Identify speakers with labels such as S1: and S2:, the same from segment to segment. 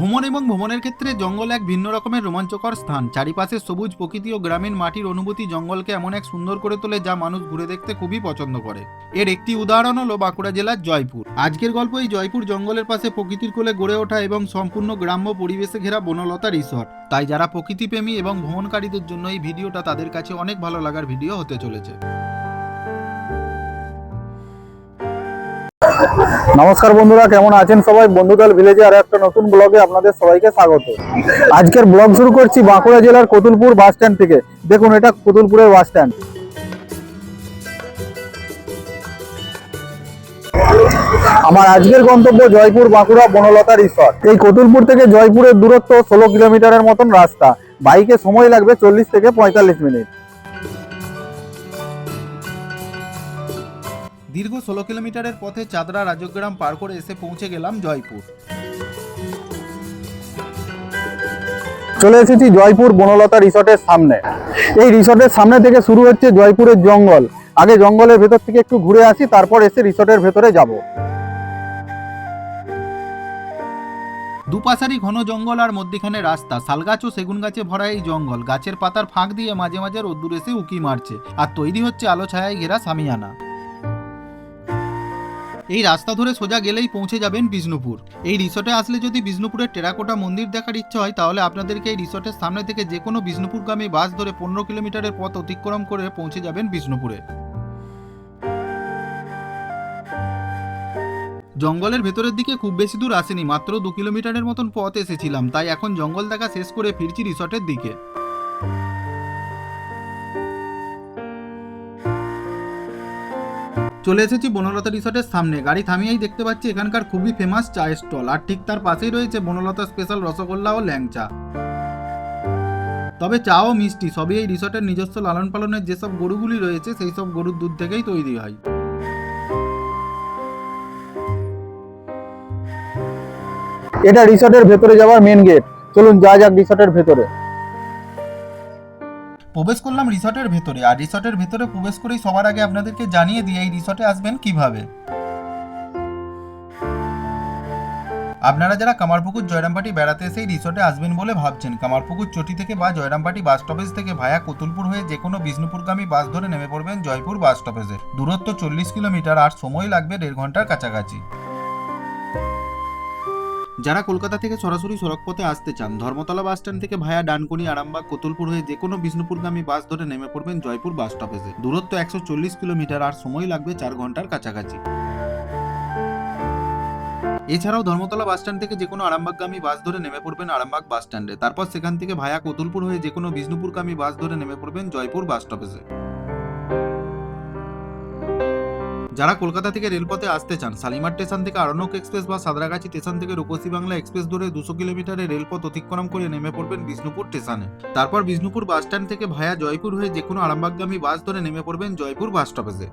S1: ভ্রমণ এবং ভ্রমণের ক্ষেত্রে জঙ্গল এক ভিন্ন রকমের রোমাঞ্চকর স্থান। চারিপাশে সবুজ প্রকৃতি ও গ্রামীণ মাটির অনুভূতি জঙ্গলকে এমন এক সুন্দর করে তোলে যা মানুষ ঘুরে দেখতে খুবই পছন্দ করে। এর একটি উদাহরণ হলো বাঁকুড়া জেলার জয়পুর। আজকের গল্প এই জয়পুর জঙ্গলের পাশে প্রকৃতির কোলে গড়ে ওঠা এবং সম্পূর্ণ গ্রাম্য পরিবেশে ঘেরা বনলতা রিসর্ট। তাই যারা প্রকৃতিপ্রেমী এবং ভ্রমণকারীদের জন্য এই ভিডিওটা তাদের কাছে অনেক ভালো লাগার ভিডিও হতে চলেছে।
S2: নমস্কার বন্ধুরা, কেমন আছেন সবাই? বন্ধুদল ভিলেজে আর একটা নতুন ব্লগে আপনাদের সবাইকে স্বাগত। আজকের ব্লগ শুরু করছি বাঁকুড়া জেলার কতুলপুর বাস স্ট্যান্ড থেকে। দেখুন, এটা কতুলপুরের বাস স্ট্যান্ড। আমার আজকের গন্তব্য জয়পুর বাঁকুড়া বনলতা রিসর্ট। এই কতুলপুর থেকে জয়পুরের দূরত্ব ষোলো কিলোমিটারের মতন রাস্তা। বাইকে সময় লাগবে চল্লিশ থেকে পঁয়তাল্লিশ মিনিট।
S1: দীর্ঘ ষোলো কিলোমিটারের পথে চাদরা রাজগ্রাম পার করে এসে পৌঁছে গেলাম জয়পুর।
S2: চলে এসেছি জয়পুর বনলতা রিসর্টের সামনে। এই রিসর্টের সামনে থেকে শুরু হচ্ছে জয়পুরের জঙ্গল। আগে জঙ্গলের ভেতর থেকে একটু ঘুরে আসি তারপর এসে রিসর্টের ভেতরে যাব।
S1: দুপাশারি ঘন জঙ্গল আর মধ্যিখানে রাস্তা। শালগাছ ও সেগুন গাছে ভরা এই জঙ্গল। গাছের পাতার ফাঁক দিয়ে মাঝে মাঝে রোদ্দুর এসে উকি মারছে। আর তৈরি হচ্ছে আলো ছায়ায় ঘেরা সামিয়ানা। এই রাস্তা ধরে সোজা গেলেই পৌঁছে যাবেন বিষ্ণুপুর। এই রিসর্টে আসলে যদি বিষ্ণুপুরের টেরাকোটা মন্দির দেখার ইচ্ছা হয়, তাহলে আপনাদেরকে এই রিসোর্টের সামনে থেকে যে কোনো বিষ্ণুপুরগামী বাস ধরে পনেরো কিলোমিটারের পথ অতিক্রম করে পৌঁছে যাবেন বিষ্ণুপুরে। জঙ্গলের ভেতরের দিকে খুব বেশি দূর আসেনি, মাত্র দু কিলোমিটারের মতন পথ এসেছিলাম, তাই এখন জঙ্গল দেখা শেষ করে ফিরছি রিসর্টের দিকে। চলে এসেছি বনলতা রিসর্টের সামনে। গাড়ি থামিয়েই দেখতে পাচ্ছি এখানকার খুবই ফেমাস চায়ের স্টল। আর ঠিক তার পাশেই রয়েছে বনলতা স্পেশাল রসগোল্লা ও ল্যাংচা। তবে চা ও মিষ্টি সবই এই রিসর্টের নিজস্ব লালন পালনের যেসব গরুগুলি রয়েছে, সেই সব গরুর দুধ থেকেই তৈরি হয়।
S2: এটা রিসর্টের ভেতরে যাওয়ার মেন গেট চলুন, যা যাক রিসর্টের ভেতরে।
S1: প্রবেশ করলাম রিসর্টের ভেতরে, আর রিসর্টের ভেতরে প্রবেশ করেই সবার আগে আপনাদেরকে জানিয়ে দিই, এই রিসর্টে আসবেন কীভাবে। আপনারা যারা কামারপুকুর জয়রামবাটি বেড়াতে এসে রিসর্টে আসবেন বলে ভাবছেন, কামারপুকুর চটি থেকে বা জয়রামবাটি বাস স্টপেজ থেকে ভায়া কতুলপুর হয়ে যে কোনো বিষ্ণুপুরগামী বাস ধরে নেমে পড়বেন জয়পুর বাস স্টপেজে। দূরত্ব চল্লিশ কিলোমিটার, আর সময় লাগবে দেড় ঘণ্টার কাছাকাছি। যারা কলকাতা থেকে সরাসরি সড়কপথে আসতে চান, ধর্মতলা বাস স্ট্যান্ড থেকে ভায়া ডানকুনি, আরামবাগ, কোতুলপুর হয়ে যে কোনো বিষ্ণুপুরগামী বাস ধরে নেমে পড়বেন জয়পুর বাস স্টপেজে। দূরত্ব একশো চল্লিশ কিলোমিটার, আর সময় লাগবে চার ঘণ্টার কাছাকাছি। এছাড়াও ধর্মতলা বাস স্ট্যান্ড থেকে যে কোনো আরামবাগগামী বাস ধরে নেমে পড়বেন আরামবাগ বাস স্ট্যান্ডে। তারপর সেখান থেকে ভায়া কোতুলপুর হয়ে যে কোনো বিষ্ণুপুরগামী বাস ধরে নেমে পড়বেন জয়পুর বাস স্টপেজে। যারা কলকাতা থেকে রেলপথে আসতে চান, শালিমার স্টেশন থেকে আরণ্যক এক্সপ্রেস বা সাদরাগাছি স্টেশন থেকে রূপসী বাংলা এক্সপ্রেস ধরে দুশো কিলোমিটারের রেলপথ অতিক্রম করে নেমে পড়বেন বিষ্ণুপুর স্টেশনে। তারপর বিষ্ণুপুর বাস স্ট্যান্ড থেকে ভায়া জয়পুর হয়ে যে কোনো আরামবাগগামী বাস ধরে নেমে পড়বেন জয়পুর বাস স্টপেজে।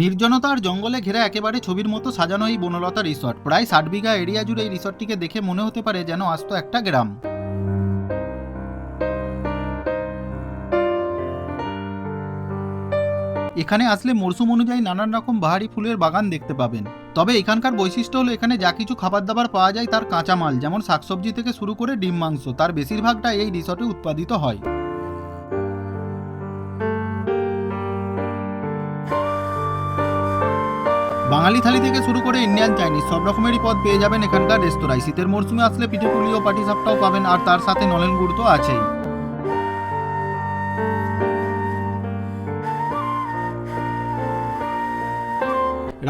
S1: নির্জনতা আর জঙ্গলে ঘেরা একেবারে ছবির মতো সাজানো এই বনলতা রিসর্ট। প্রায় ষাট বিঘা এরিয়া জুড়ে এই রিসর্টটিকে দেখে মনে হতে পারে যেন আস্ত একটা গ্রাম। এখানে আসলে মরশুম অনুযায়ী নানান রকম বাহারি ফুলের বাগান দেখতে পাবেন। তবে এখানকার বৈশিষ্ট্য হলো এখানে যা কিছু খাবার দাবার পাওয়া যায় তার কাঁচামাল, যেমন শাকসবজি থেকে শুরু করে ডিম মাংস, তার বেশিরভাগটা এই রিসর্টে উৎপাদিত হয়। বাঙালি থালি থেকে শুরু করে ইন্ডিয়ান চাইনিজ, সব রকমেরই পদ পেয়ে যাবেন এখানকার রেস্তোরাঁয়। শীতের মরশুমে আসলে পিঠেপুলি ও পাটিসাপটাও পাবেন, আর তার সাথে নলেন গুড় তো আছেই।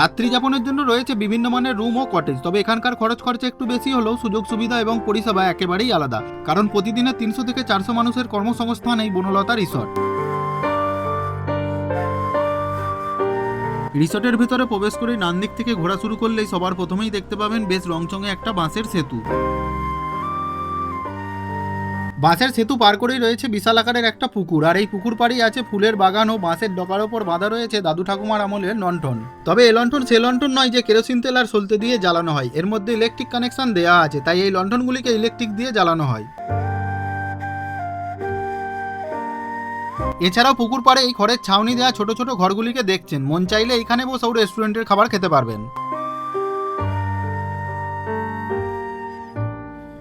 S1: রাত্রি যাপনের জন্য রয়েছে বিভিন্ন মানের রুম ও কটেজ, তবে এখানকার খরচ খরচা একটু বেশি হলেও সুযোগ সুবিধা এবং পরিষেবা একেবারেই আলাদা, কারণ প্রতিদিনে তিনশো থেকে চারশো মানুষের কর্মসংস্থান এই বনলতা রিসর্ট। রিসর্টের ভিতরে প্রবেশ করে নান্দিক থেকে ঘোরা শুরু করলেই সবার প্রথমেই দেখতে পাবেন বেশ রংচঙে একটা বাঁশের সেতু। বাঁশের সেতু পার করেই রয়েছে বিশাল আকারের একটা পুকুর। আর এই পুকুর পাড়েই আছে ফুলের বাগান ও বাঁশের ডকার ওপর বাঁধা রয়েছে দাদু ঠাকুমার আমলের লন্ঠন তবে এ লন্ঠন সে লন্ঠন নয় যে কেরোসিন তেল আর সলতে দিয়ে জ্বালানো হয়। এর মধ্যে ইলেকট্রিক কানেকশন দেওয়া আছে, তাই এই লন্ঠনগুলিকে ইলেকট্রিক দিয়ে জ্বালানো হয়। এছাড়াও পুকুর পাড়ে এই খড়ের ছাউনি দেওয়া ছোট ছোট ঘরগুলিকে দেখছেন। মন চাইলে এখানে বসেও রেস্টুরেন্টের খাবার খেতে পারবেন।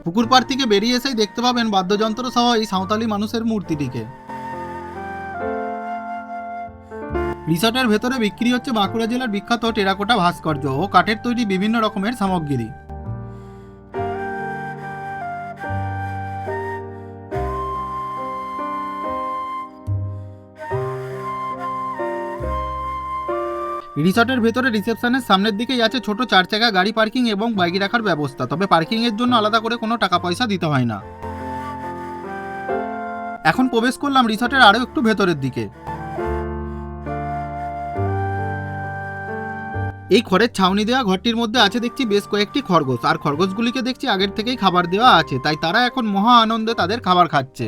S1: পুকুর পাড় থেকে বেরিয়ে এসেই দেখতে পাবেন বাদ্যযন্ত্র সহ এই সাঁওতালি মানুষের মূর্তিটিকে। রিসর্টের ভেতরে বিক্রি হচ্ছে বাঁকুড়া জেলার বিখ্যাত টেরাকোটা ভাস্কর্য ও কাঠের তৈরি বিভিন্ন রকমের সামগ্রী। রিসর্টের ভেতরে রিসেপশনের সামনের দিকেই আছে ছোট চার চাকা গাড়ি, পার্কিং এবং বাইক রাখার ব্যবস্থা। তবে পার্কিং এর জন্য আলাদা করে কোনো টাকা পয়সা দিতে হয় না। এখন প্রবেশ করলাম রিসর্টের আরও একটু ভেতরের দিকে। এই খড়ের ছাউনি দেওয়া ঘরটির মধ্যে আছে দেখছি বেশ কয়েকটি খরগোশ। আর খরগোশগুলিকে দেখছি আগের থেকেই খাবার দেওয়া আছে, তাই তারা এখন মহা আনন্দে তাদের খাবার খাচ্ছে।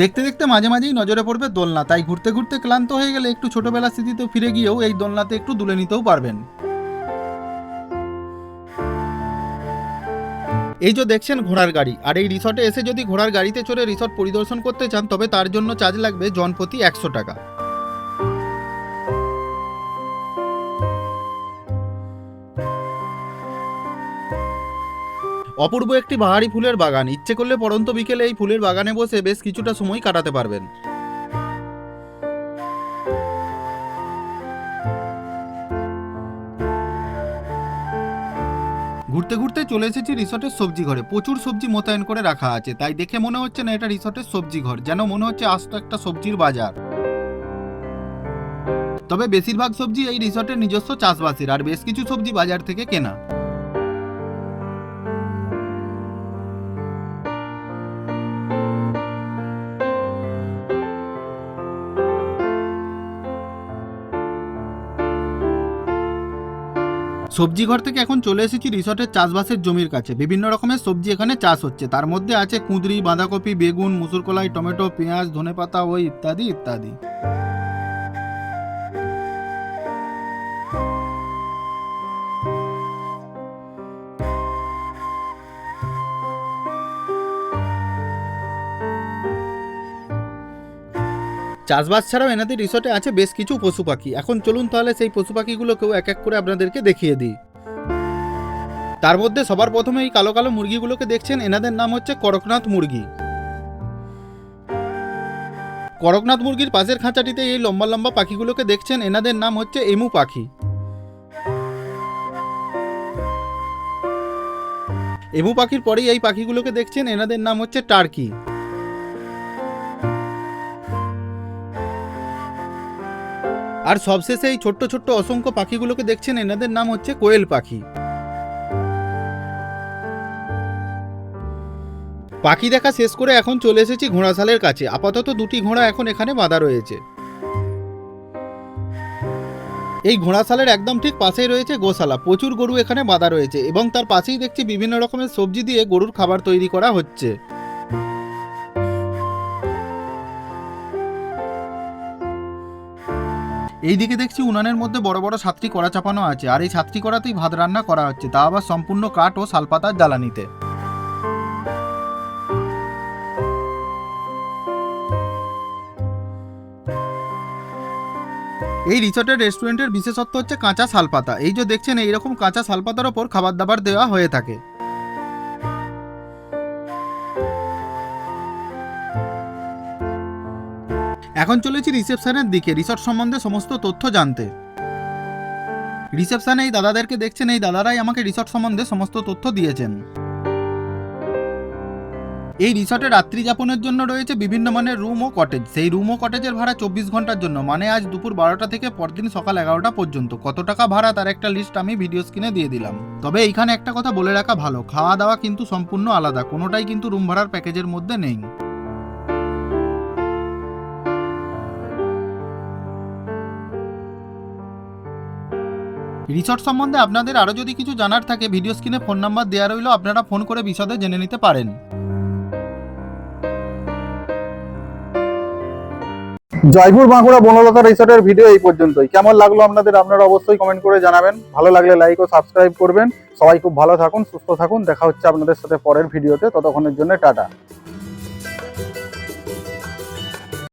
S1: দেখতে দেখতে মাঝে মাঝেই নজরে পড়বে দোলনা। তাই ঘুরতে ঘুরতে ক্লান্ত হয়ে গেলে একটু ছোটবেলার স্মৃতিতে ফিরে গিয়েও এই দোলনাতে একটু দুলে নিতেও পারবেন। এই যে দেখছেন ঘোড়ার গাড়ি, আর এই রিসর্টে এসে যদি ঘোড়ার গাড়িতে চড়ে রিসর্ট পরিদর্শন করতে চান, তবে তার জন্য চার্জ লাগবে জনপ্রতি একশো টাকা। অপূর্ব একটি বাহারি ফুলের বাগান। ইচ্ছে করলে পরন্ত বিকেলে এই ফুলের বাগানে বসে বেশ কিছুটা সময় কাটাতে পারবেন। ঘুরতে ঘুরতে চলে এসেছি রিসর্টের সবজি ঘরে। প্রচুর সবজি মোতায়েন করে রাখা আছে। তাই দেখে মনে হচ্ছে না এটা রিসর্টের সবজি ঘর। যেন মনে হচ্ছে আস্ত একটা সবজির বাজার। তবে বেশিরভাগ সবজি এই রিসর্টের নিজস্ব চাষবাসের। আর বেশ কিছু সবজি বাজার থেকে কেনা। সবজি ঘর থেকে এখন চলে এসেছি রিসর্টের চাষবাসের জমির কাছে। বিভিন্ন রকমের সবজি এখানে চাষ হচ্ছে। তার মধ্যে আছে কুঁদরি, বাঁধাকপি, বেগুন, মুসুরকলাই, টমেটো, পেঁয়াজ, ধনেপাতা, ওই ইত্যাদি ইত্যাদি। চাষবাস ছাড়াও এনাদের রিসর্টে আছে বেশ কিছু পশু পাখি। এখন চলুন তাহলে সেই পশু পাখিগুলোকেও এক এক করে আপনাদেরকে দেখিয়ে দিই। তার মধ্যে সবার প্রথমে এই কালো কালো মুরগিগুলোকে দেখছেন, এনাদের নাম হচ্ছে করকনাথ মুরগি। করকনাথ মুরগির পাশের খাঁচাটিতে এই লম্বা লম্বা পাখিগুলোকে দেখছেন, এনাদের নাম হচ্ছে এমু পাখি। এমু পাখির পরেই এই পাখিগুলোকে দেখছেন, এনাদের নাম হচ্ছে টার্কি। আর সবশেষে এই ছোট্ট ছোট্ট অসংখ্য পাখিগুলোকে দেখছেন, এনাদের নাম হচ্ছে কোয়েল পাখি। পাখি দেখা শেষ করে এখন চলে এসেছি ঘোড়াশালের কাছে। আপাতত দুটি ঘোড়া এখন এখানে বাঁধা রয়েছে। এই ঘোড়াশালের একদম ঠিক পাশেই রয়েছে গোশালা। প্রচুর গরু এখানে বাঁধা রয়েছে এবং তার পাশেই দেখছি বিভিন্ন রকমের সবজি দিয়ে গরুর খাবার তৈরি করা হচ্ছে। এইদিকে দেখছি উনানের মধ্যে বড় বড় সাতটি কড়া চাপানো আছে, আর এই সাতটি কড়াতেই ভাত রান্না করা হচ্ছে, তা আবার সম্পূর্ণ কাঠ ও শালপাতার জ্বালানিতে। এই রিসর্টের রেস্টুরেন্টের বিশেষত্ব হচ্ছে কাঁচা শালপাতা। এই যে দেখছেন, এইরকম কাঁচা শালপাতার ওপর খাবার দাবার দেওয়া হয়ে থাকে। এখন চলেছি রিসেপশনের দিকে, রিসর্ট সম্বন্ধে সমস্ত তথ্য জানতে। রিসেপশনে এই দাদাদেরকে দেখছেন, এই দাদারাই আমাকে রিসর্ট সম্বন্ধে সমস্ত তথ্য দিয়েছেন। এই রিসর্টে রাত্রি যাপনের জন্য রয়েছে বিভিন্ন মানের রুম ও কটেজ সেই রুম ও কটেজের ভাড়া চব্বিশ ঘণ্টার জন্য মানে আজ দুপুর বারোটা থেকে পরদিন সকাল এগারোটা পর্যন্ত। কত টাকা ভাড়া তার একটা লিস্ট আমি ভিডিও স্ক্রিনে দিয়ে দিলাম। তবে এইখানে একটা কথা বলে রাখা ভালো খাওয়া দাওয়া কিন্তু সম্পূর্ণ আলাদা, কোনোটাই কিন্তু রুম ভাড়ার প্যাকেজের মধ্যে নেই। রিসর্ট সম্বন্ধে আপনাদের আরও যদি কিছু জানার থাকে ভিডিও স্ক্রিনে ফোন নাম্বার দেওয়া রইল, আপনারা ফোন করে বিশদে জেনে নিতে পারেন।
S2: জয়পুর বাঁকুড়া বনলতা রিসর্টের ভিডিও এই পর্যন্তই। কেমন লাগল আপনাদের? আপনারা অবশ্যই কমেন্ট করে জানাবেন। ভালো লাগলে লাইক ও সাবস্ক্রাইব করবেন। সবাই খুব ভালো থাকুন, সুস্থ থাকুন। দেখা হচ্ছে আপনাদের সাথে পরের ভিডিওতে ততক্ষণের জন্য টাটা।